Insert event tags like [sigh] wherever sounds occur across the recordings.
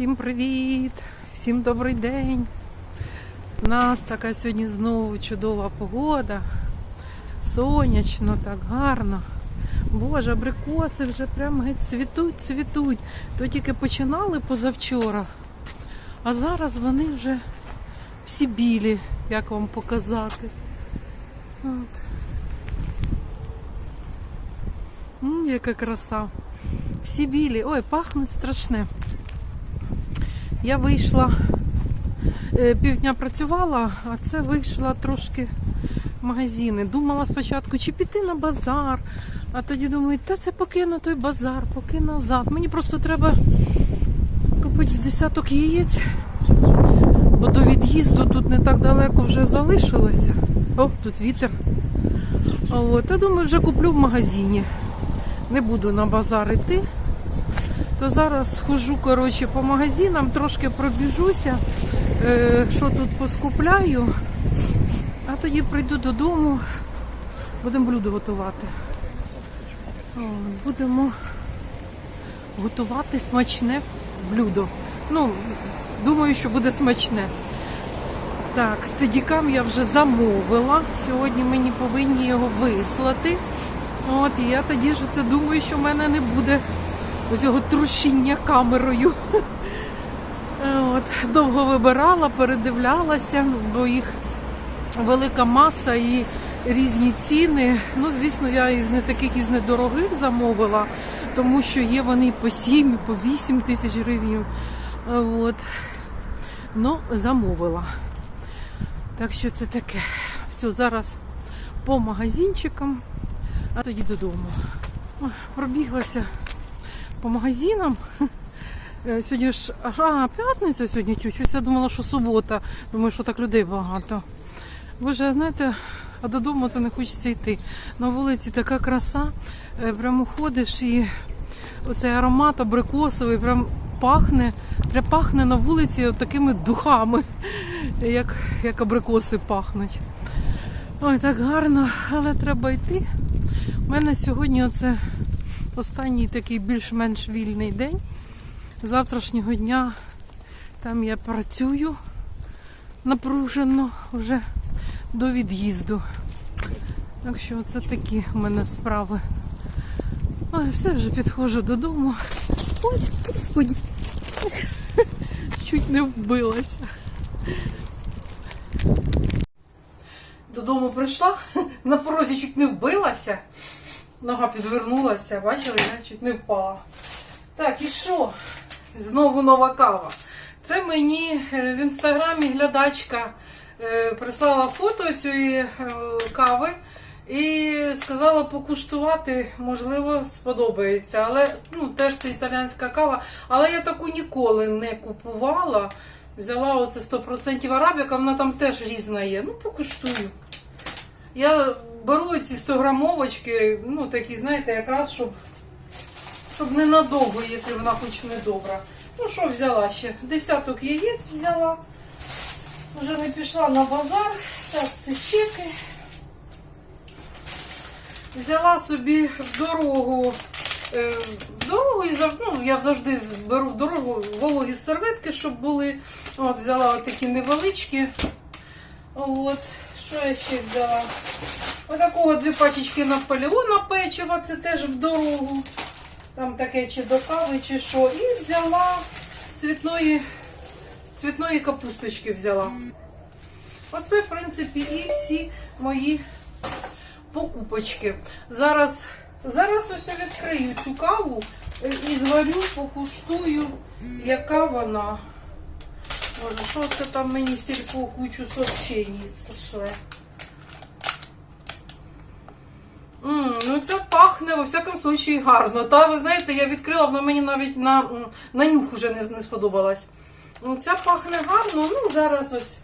Всім привіт! Всім добрий день! У нас така сьогодні знову чудова погода. Сонячно, так гарно. Боже, абрикоси вже прям геть цвітуть, цвітуть. То тільки починали позавчора, а зараз вони вже всі білі, як вам показати. От. М, яка краса. Всі білі. Ой, пахнуть страшне. Я вийшла, е, півдня працювала, а це вийшла трошки в магазини. Думала спочатку, чи піти на базар, а тоді думаю, та це поки на той базар, поки назад. Мені просто треба купити з десяток яєць, бо до від'їзду тут не так далеко вже залишилося. О, тут вітер. От, я думаю, вже куплю в магазині. Не буду на базар йти. То зараз схожу коротше, по магазинам, трошки пробіжуся, е, що тут поскупляю, а тоді прийду додому, будемо блюдо готувати. Будемо готувати смачне блюдо. Ну, думаю, що буде смачне. Так, стедікам я вже замовила. Сьогодні мені повинні його вислати. От, і я тоді ж це думаю, що в мене не буде оцього трушіння камерою. Е, От, довго вибирала, передивлялася, бо їх велика маса і різні ціни. Ну, звісно, я із не таких із недорогих замовила, тому що є вони по 7, і по 8 тисяч гривень. От. Ну, замовила. Так що це таке. Все, зараз по магазинчикам, а тоді додому. Пробіглася по магазинам. Е, Сьогодні ж а, п'ятниця сьогодні чуть-чуть. Я думала, що субота. Думаю, що так людей багато. Боже, знаєте, а додому це не хочеться йти. На вулиці така краса. Е, Прямо ходиш і оцей аромат абрикосовий прям пахне, прям пахне на вулиці такими духами, [laughs] як, як абрикоси пахнуть. Ой, так гарно, але треба йти. У мене сьогодні оце останній такий більш-менш вільний день. Завтрашнього дня там я працюю напружено вже до від'їзду. Так що це такі в мене справи. Ой, все вже підходжу додому. Ой, господи. Чуть не вбилася. Додому прийшла, на порозі чуть не вбилася. Нога підвернулася, бачили, я чуть не впала. Так, і що? Знову нова кава. Це мені е, в інстаграмі глядачка е, прислала фото цієї е, кави і сказала покуштувати, можливо, сподобається. Але ну, теж це італіанська кава. Але я таку ніколи не купувала. Взяла оце 100% арабіка, вона там теж різна є. Ну, покуштую. Я беру ці 100 грамовочки, ну такі, знаєте, якраз, щоб, щоб ненадовго, якщо вона хоч не добра. Ну що взяла ще? Десяток яєць взяла. Вже не пішла на базар. Так, це чеки. Взяла собі в дорогу. е, В дорогу і ну, я завжди беру в дорогу вологі серветки, щоб були. От, взяла такі невеличкі. От, що я ще взяла? Отакого дві пачечки Наполеона печива, це теж в дорогу. Там таке чи до кави, чи що. І взяла цвітної, цвітної капусточки взяла. Оце, в принципі, і всі мої покупочки. Зараз, зараз ось відкрию цю каву е, і зварю, покуштую, яка вона. Боже, що це там мені сільпо кучу сообщень шле. М, це пахне во всякому случаї гарно. Та ви знаєте, я відкрила, вона мені навіть на, на нюх уже не, не сподобалась. Ну, Ця пахне гарно, ну зараз ось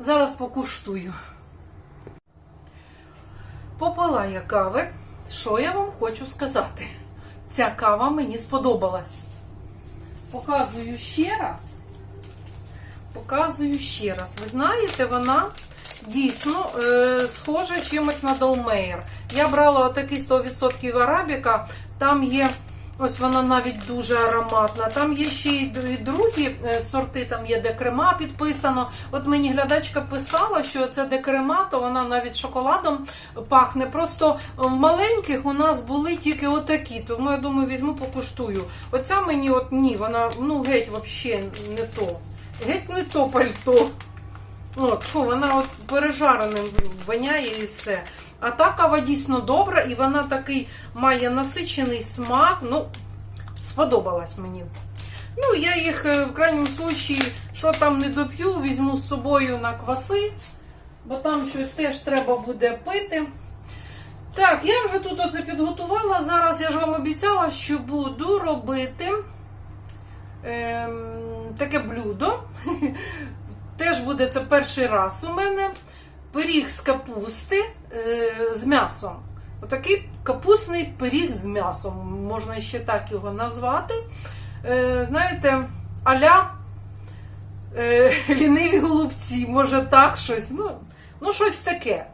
зараз покуштую. Попила я кави. Що я вам хочу сказати? Ця кава мені сподобалась. Показую ще раз. Показую ще раз. Ви знаєте, вона дійсно е, схожа чимось на Долмейер. Я брала отакий 100% арабіка, там є Ось вона навіть дуже ароматна. Там є ще й другі е, сорти, там є декрема підписано. От мені глядачка писала, що це декрема, то вона навіть шоколадом пахне. Просто в маленьких у нас були тільки отакі. Тому я думаю, візьму, покуштую. Оця мені от ні, вона ну геть взагалі не то. Геть не то пальто. От, фу, вона от пережареним воняє і все. А та кава дійсно добра, і вона такий має насичений смак. Ну, сподобалась мені. Ну, я їх е, в крайньому случаї, що там не доп'ю, візьму з собою на кваси, бо там щось теж треба буде пити. Так, я вже тут оце підготувала. Зараз я ж вам обіцяла, що буду робити ем, таке блюдо. [laughs] Теж буде це перший раз у мене. Пиріг з капусти е, з м'ясом. Отакий капустний пиріг з м'ясом, можна ще так його назвати. Е, знаєте, аля е, [laughs] ліниві голубці, може так щось. Ну, ну щось таке.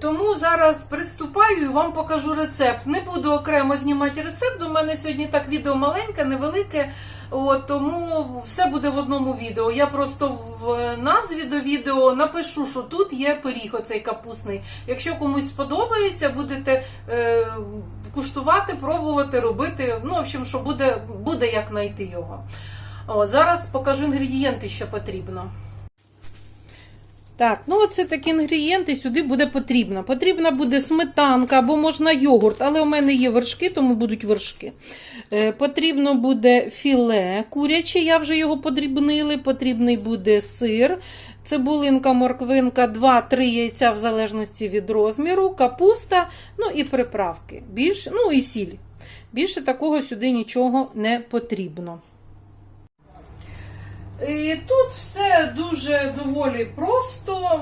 Тому зараз приступаю і вам покажу рецепт. Не буду окремо знімати рецепт. У мене сьогодні так відео маленьке, невелике. От, тому все буде в одному відео. Я просто в назві до відео напишу, що тут є пиріг оцей капусний. Якщо комусь сподобається, будете е, куштувати, пробувати, робити. Ну, в общем, що буде, буде як знайти його. От, зараз покажу інгредієнти, що потрібно. Так, ну оце такі інгредієнти сюди буде потрібно. Потрібна буде сметанка або можна йогурт, але у мене є вершки, тому будуть вершки. Е, потрібно буде філе куряче, я вже його подрібнили. Потрібний буде сир, цибулинка, морквинка, 2-3 яйця в залежності від розміру, капуста, ну і приправки. Більше, ну і сіль. Більше такого сюди нічого не потрібно. І тут все дуже доволі просто.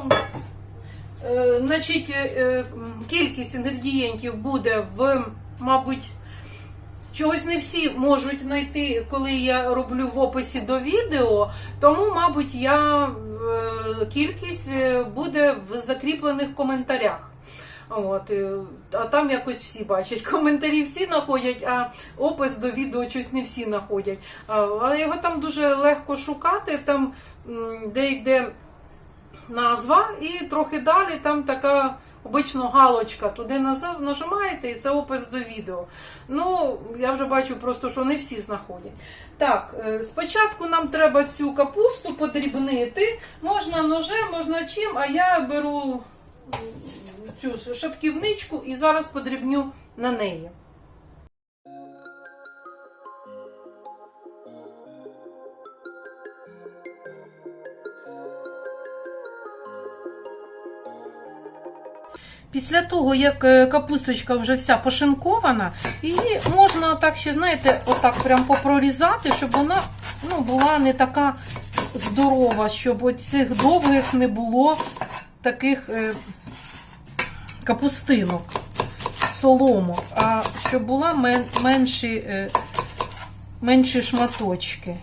Е, Значить, е, е, кількість інгредієнтів буде в, мабуть, чогось не всі можуть знайти, коли я роблю в описі до відео. Тому, мабуть, я кількість буде в закріплених коментарях. От, е, а там якось всі бачать. Коментарі всі знаходять, а опис до відео щось не всі знаходять. Але його там дуже легко шукати, там де йде назва, і трохи далі там така обично галочка. Туди нажимаєте, і це опис до відео. Ну, я вже бачу просто, що не всі знаходять. Так, е, спочатку нам треба цю капусту подрібнити. Можна ножем, можна чим, а я беру цю шатківничку і зараз подрібню на неї. Після того, як е, капусточка вже вся пошинкована, її можна так ще, знаєте, отак прям попрорізати, щоб вона ну, була не така здорова, щоб оцих довгих не було таких е, капустинок, соломок, а щоб була мен, менші, е, менші шматочки.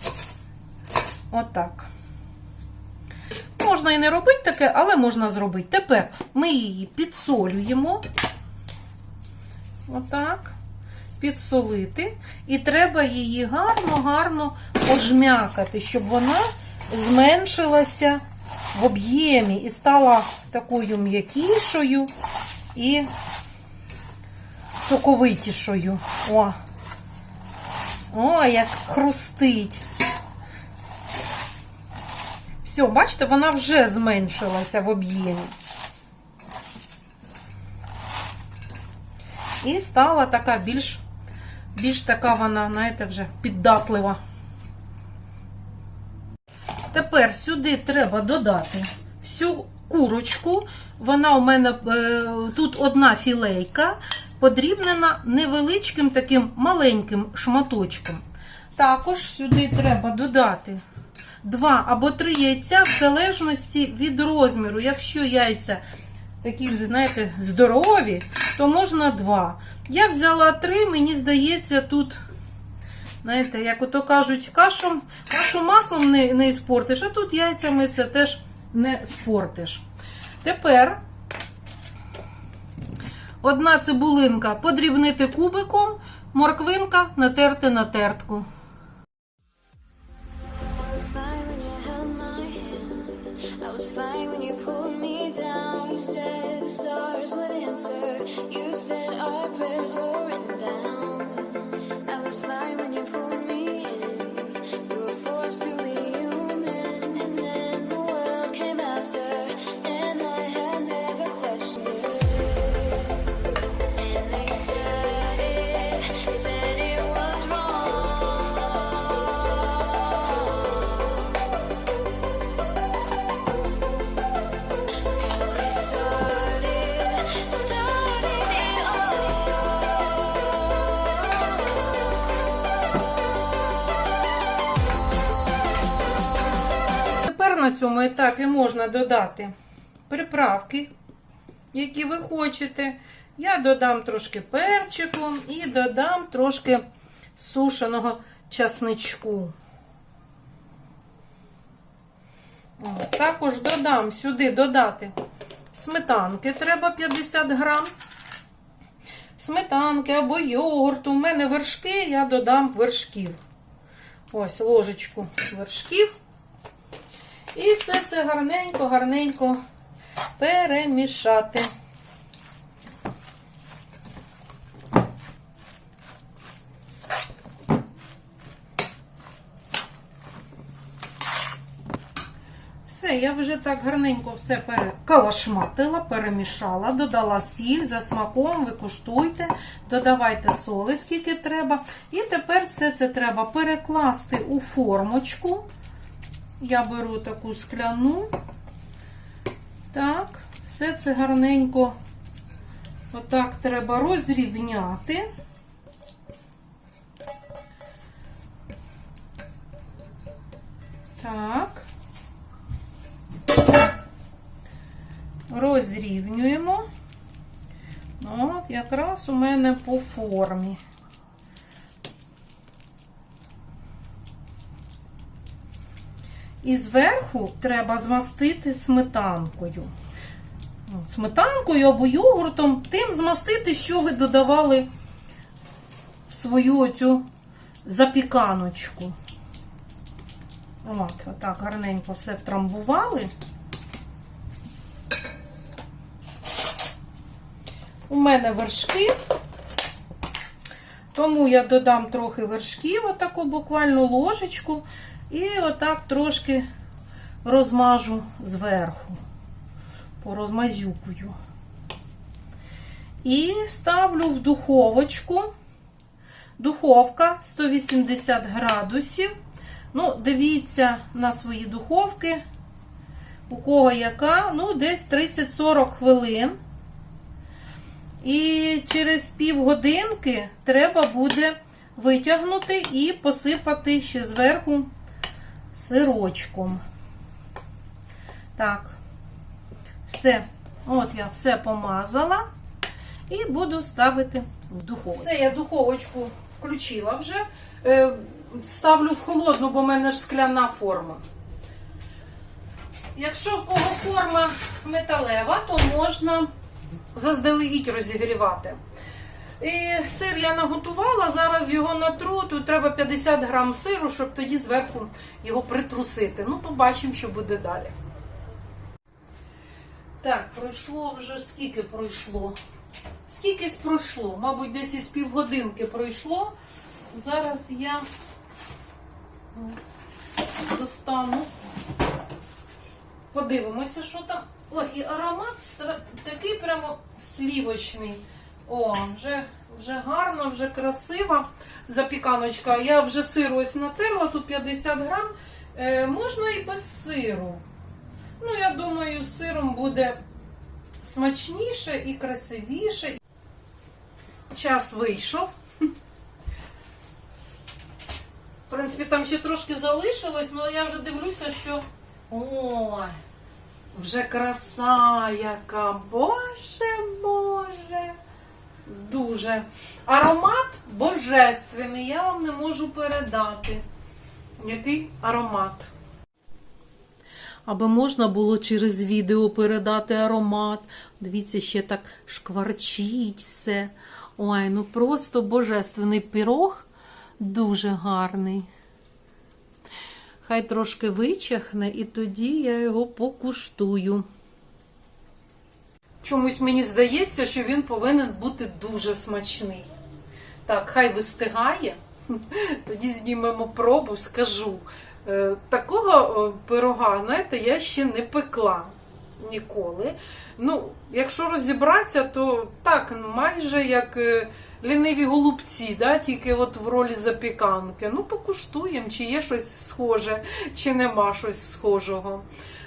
Отак. Можна і не робити таке, але можна зробити. Тепер ми її підсолюємо. Отак. Підсолити. І треба її гарно-гарно ожмякати, щоб вона зменшилася в об'ємі і стала такою м'якішою і соковитішою. О, О, як хрустить. Все, бачите, вона вже зменшилася в об'ємі. І стала така більш, більш така вона, знаєте, вже піддатлива. Тепер сюди треба додати всю курочку. Вона у мене е, тут одна філейка, подрібнена невеличким таким маленьким шматочком. Також сюди треба додати два або три яйця в залежності від розміру. Якщо яйця такі, знаєте, здорові, то можна два. Я взяла три, мені здається, тут, знаєте, як ото кажуть, кашу, кашу маслом не, не спортиш, а тут яйцями це теж не спортиш. Тепер Одна цибулинка подрібнити кубиком, морквинка натерти на тертку. Was fine when you на цьому етапі можна додати приправки, які ви хочете. Я додам трошки перчику і додам трошки сушеного часничку. Також додам сюди додати сметанки, треба 50 грам. Сметанки або йогурту. У мене вершки, я додам вершків. Ось ложечку вершків. І все це гарненько, гарненько перемішати. Все, я вже так гарненько все перекалашматила, перемішала, додала сіль за смаком, ви куштуйте, додавайте соли, скільки треба. І тепер все це треба перекласти у формочку. Я беру таку скляну. Так, все це гарненько отак треба розрівняти. Так. Розрівнюємо. От, якраз у мене по формі. І зверху треба змастити сметанкою. Сметанкою або йогуртом, тим змастити, що ви додавали в свою оцю запіканочку. От, отак гарненько все втрамбували. У мене вершки, тому я додам трохи вершків, отаку буквально ложечку, і отак трошки розмажу зверху, порозмазюкую. І ставлю в духовочку. Духовка 180 градусів. Ну, дивіться на свої духовки, у кого яка, ну, десь 30-40 хвилин. І через півгодинки треба буде витягнути і посипати ще зверху сирочком. Так, все. От я все помазала і буду ставити в духовочку. Все, я духовочку включила вже. Е, Ставлю в холодну, бо в мене ж скляна форма. Якщо в кого форма металева, то можна заздалегідь розігрівати. І сир я наготувала, зараз його натру, тут треба 50 грам сиру, щоб тоді зверху його притрусити. Ну, побачимо, що буде далі. Так, пройшло вже скільки пройшло? Скількись пройшло, мабуть, десь із півгодинки пройшло. Зараз я достану. Подивимося, що там. Ох, і аромат такий прямо слівочний. О, вже, вже гарно, вже красива запіканочка. Я вже сиру ось натерла, тут 50 грам. Е, можна і без сиру. Ну, я думаю, з сиром буде смачніше і красивіше. Час вийшов. В принципі, там ще трошки залишилось, але я вже дивлюся, що. Ой, вже краса яка. Боже, Боже. Дуже. Аромат божественний, я вам не можу передати. Який аромат. аби можна було через відео передати аромат. Дивіться, ще так шкварчить все. Ой, ну просто божественний пірог, дуже гарний. Хай трошки вичахне, і тоді я його покуштую. Чомусь мені здається, що він повинен бути дуже смачний. Так, хай вистигає. [laughs] Тоді знімемо пробу, скажу. Е, Такого пирога, знаєте, я ще не пекла ніколи. Ну, якщо розібратися, то так, майже як е, ліниві голубці, да, тільки от в ролі запіканки. Ну, покуштуємо, чи є щось схоже, чи нема щось схожого.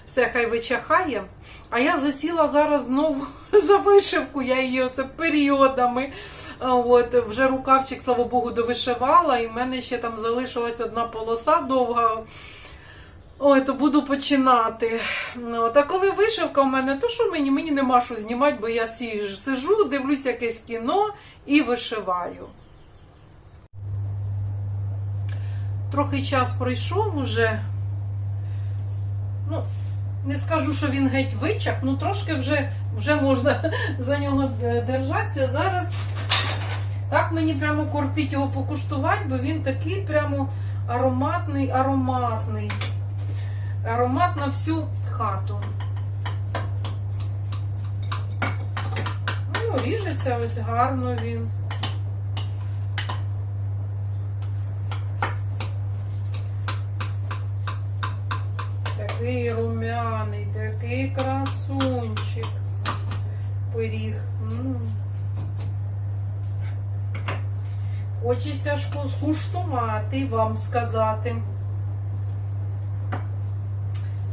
Все, хай вичахає. А я засіла зараз знову [laughs] за вишивку, я її оце періодами. От, вже рукавчик, слава Богу, довишивала, і в мене ще там залишилась одна полоса довга. Ой, то буду починати. От, а коли вишивка в мене, то що мені? Мені нема що знімати, бо я сижу, дивлюсь якесь кіно і вишиваю. Трохи час пройшов уже. Ну, не скажу, що він геть вичах, ну трошки вже, вже можна [laughs] за нього е, держатися. Зараз так мені прямо кортить його покуштувати, бо він такий прямо ароматний, ароматний. Аромат на всю хату. Ну, ріжеться ось гарно він. Такий румяний, такий красунчик. Пиріг. Хочеться ж ку- скуштувати, вам сказати.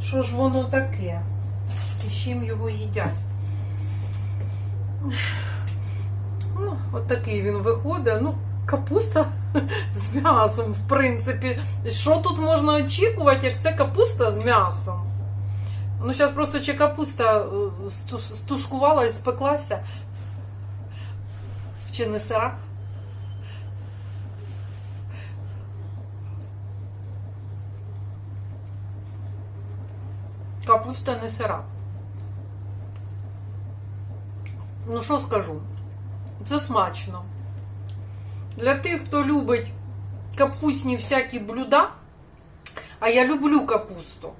Що ж воно таке? І з чим його їдять? Ну, от такий він виходить. Ну, капуста з м'ясом, в принципі. Що тут можна очікувати, як це капуста з м'ясом? Ну, зараз просто чи капуста е, стушкувала і спеклася. Чи не сира? Капуста не сира. Ну, що скажу? Це смачно. Для тих, хто любить капустні всякі блюда, а я люблю капусту.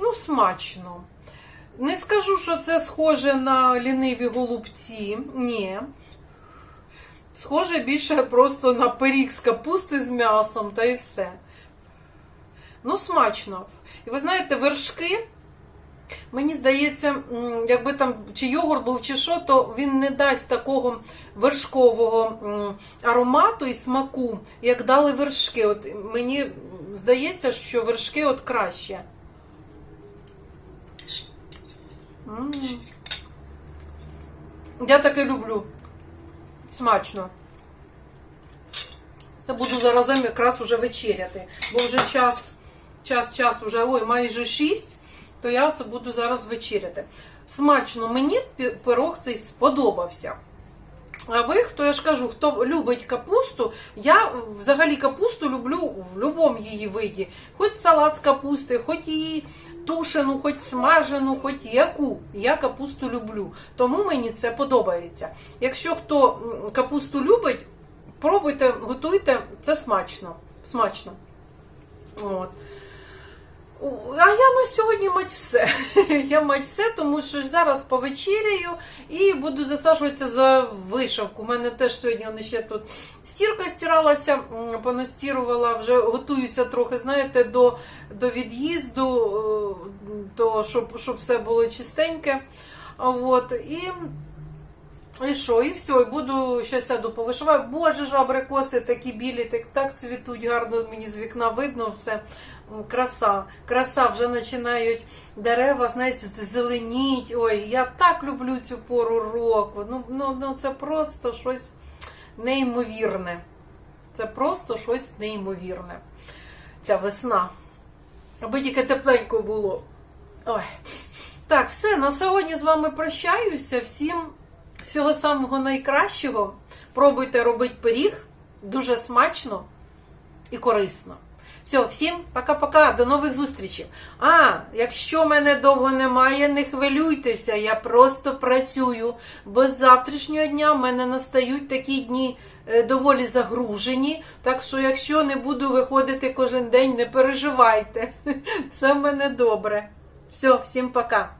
Ну, смачно. Не скажу, що це схоже на ліниві голубці. Ні. Схоже більше просто на пиріг з капусти з м'ясом та і все. Ну, смачно. І ви знаєте, вершки. Мені здається, якби там чи йогурт був, чи що, то він не дасть такого вершкового аромату і смаку, як дали вершки. От мені здається, що вершки от краще. М. Я таке люблю. Смачно. Це буду заразом якраз уже вечеряти, бо вже час, час, час уже, ой, майже 6, то я це буду зараз вечеряти. Смачно, мені пирог цей сподобався. А ви, хто я ж кажу, хто любить капусту, я взагалі капусту люблю в будь-якому її виді. Хоч салат з капусти, хоч її тушену, хоч смажену, хоч яку. Я капусту люблю. Тому мені це подобається. Якщо хто капусту любить, пробуйте, готуйте, це смачно. Смачно. От. А я на сьогодні мать все. [laughs] Я мать все, тому що зараз повечеряю і буду засаджуватися за вишивку. У мене теж сьогодні ще тут стірка стиралася, понастірувала, вже готуюся трохи, знаєте, до, до від'їзду, е, до, щоб, щоб все було чистеньке. От, і і що, і все, і буду ще сяду повишиваю. Боже ж, абрикоси такі білі, так, так цвітуть гарно, мені з вікна видно все. Краса, краса, вже починають дерева, знаєте, зеленіть. Ой, я так люблю цю пору року. Ну, ну, ну це просто щось неймовірне. Це просто щось неймовірне. Ця весна. Аби тільки тепленько було. Ой. Так, все, на сьогодні з вами прощаюся. Всім всього самого найкращого. Пробуйте робити пиріг дуже смачно і корисно. Все, всім пока-пока, до нових зустрічей. А, якщо мене довго немає, не хвилюйтеся, я просто працюю. Бо з завтрашнього дня в мене настають такі дні е, доволі загружені. Так що, якщо не буду виходити кожен день, не переживайте. [laughs] Все в мене добре. Все, всім пока.